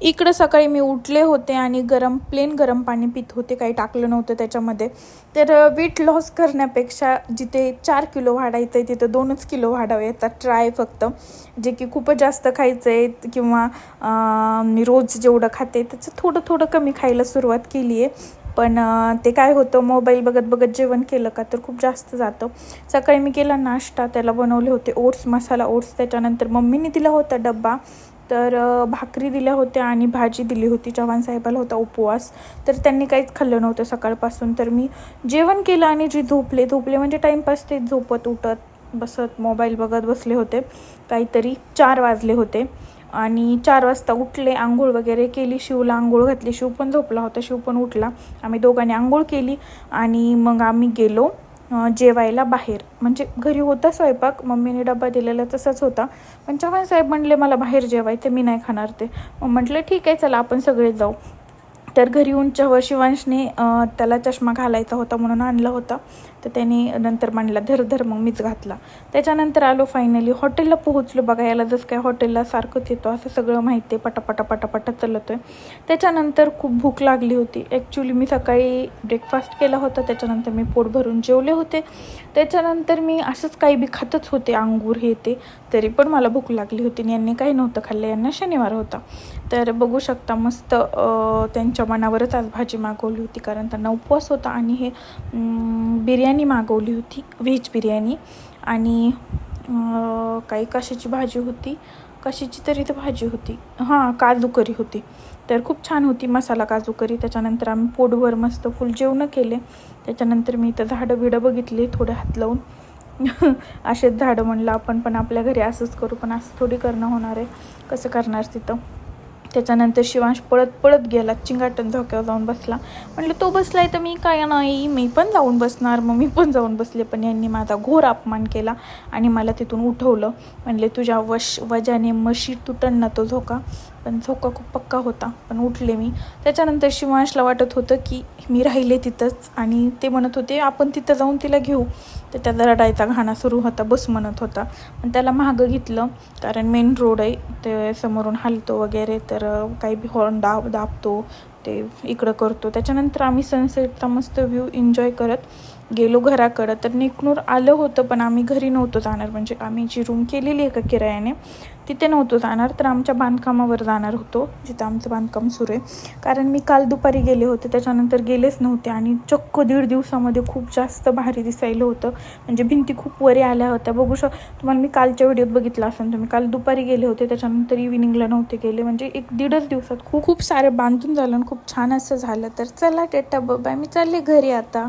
इकडं सकाळी मी उठले होते आणि गरम प्लेन गरम पाणी पित होते. काही टाकलं नव्हतं त्याच्यामध्ये. तर वेट लॉस करण्यापेक्षा जिथे चार किलो वाढायचं आहे तिथं दोनच किलो वाढावे. येतात ट्राय फक्त. जे की खूपच जास्त खायचं आहे किंवा मी रोज जेवढं खाते त्याचं थोडं थोडं कमी खायला सुरुवात केली आहे पण ते काय होतं मोबाईल बघत बघत जेवण केलं का तर खूप जास्त जातं. सकाळी मी केला नाश्ता त्याला बनवले होते ओट्स मसाला ओट्स. त्याच्यानंतर मम्मीने दिला होता डब्बा. तर भाकरी दिल्या होत्या आणि भाजी दिली होती. चव्हाण साहेबाला होता उपवास. तर त्यांनी काहीच खाल्लं नव्हतं सकाळपासून. तर मी जेवण केलं आणि जे झोपले झोपले म्हणजे टाईमपास ते झोपत उठत बसत मोबाईल बघत बसले होते. काहीतरी चार वाजले होते आणि चार वाजता उठले आंघोळ वगैरे केली शिवला आंघोळ घातली. शिव पण झोपला होता शिव पण उठला. आम्ही दोघांनी आंघोळ केली आणि मग आम्ही गेलो. जेवायला बाहेर. म्हणजे घरी होता स्वयंपाक मम्मीने डबा दिलेला तसाच होता. पण चव्हाण साहेब म्हणले मला बाहेर जेवायचं मी नाही खाणार ते. मग म्हटलं ठीक आहे चला आपण सगळे जाऊ. तर घरी येऊन चव शिवांशने त्याला चष्मा घालायचा होता म्हणून आणला होता. तर त्याने नंतर मांडला धर धर. मग मीच घातला. त्याच्यानंतर आलो फायनली हॉटेलला पोहोचलो बघा याला जसं काय हॉटेलला सारखंच येतो असं सगळं माहिती आहे. पटापटा पटापटा चालतो आहे त्याच्यानंतर खूप भूक लागली होती. ॲक्च्युली मी सकाळी ब्रेकफास्ट केला होता. त्याच्यानंतर मी पोट भरून जेवले होते. त्याच्यानंतर मी असंच काही बी खातच होते अंगूर हे ते. तरी पण मला भूक लागली होती आणि यांनी काही नव्हतं खाल्लं. यांना शनिवार होता. तर बघू शकता मस्त त्यांच्या मनावरच आज भाजी मागवली होती कारण त्यांना उपवास होता आणि हे बिर्याणी मागवली होती व्हेज बिर्याणी. आणि काही कशाची भाजी होती? कशाची तरी तर भाजी होती. हां काजू करी होती. तर खूप छान होती मसाला काजू करी. त्याच्यानंतर आम्ही पोटभर मस्त फुल जेवणं केले. त्याच्यानंतर मी इथं झाडं बिडं बघितली थोडे हात लावून. असेच झाडं म्हणलं आपण पण आपल्या घरी असंच करू पण असं थोडी करणं होणार आहे. कसं करणार तिथं? त्याच्यानंतर शिवांश पळत पळत गेला चिंगाटन झोक्यावर जाऊन बसला. म्हटलं तो बसलाय तर मी काय नाही मी पण जाऊन बसणार मग मी पण जाऊन बसले. पण यांनी माझा घोर अपमान केला आणि मला तिथून उठवलं. म्हणले तुझ्या वश वजाने मशी तुटण ना तो झोका पण झोका खूप पक्का होता पण उठले मी. त्याच्यानंतर शिवांशला वाटत होतं की मी राहिले तिथंच आणि ते म्हणत होते आपण तिथं जाऊन तिला घेऊ. तर रडायचा घाणा सुरू होता बस म्हणत होता. पण त्याला महागं घेतलं कारण मेन रोड आहे. ते समोरून हलतो वगैरे तर काही बी हॉर्न दाब दाबतो ते इकडं करतो. त्याच्यानंतर आम्ही सनसेटचा मस्त व्ह्यू एन्जॉय करत गेलो घराकडं तर निघणूर आलं होतं पण आम्ही घरी नव्हतो जाणार. म्हणजे आम्ही जी रूम केलेली आहे का किरायाने तिथे नव्हतो जाणार तर आमच्या बांधकामावर जाणार होतो जिथं आमचं बांधकाम सुरू आहे. कारण मी काल दुपारी गेले होते त्याच्यानंतर गेलेच नव्हते आणि चक्क दीड दिवसामध्ये खूप जास्त भारी दिसायलं होतं. म्हणजे भिंती खूप वरे आल्या होत्या. बघू शक तुम्हाला मी कालच्या व्हिडिओत बघितलं असेल तुम्ही काल दुपारी गेले होते त्याच्यानंतर इव्हिनिंगला नव्हते गेले. म्हणजे एक दीडच दिवसात खूप खूप सारे बांधून झालं आणि खूप छान असं झालं. तर चला टेटा बाय मी चालले घरी आता.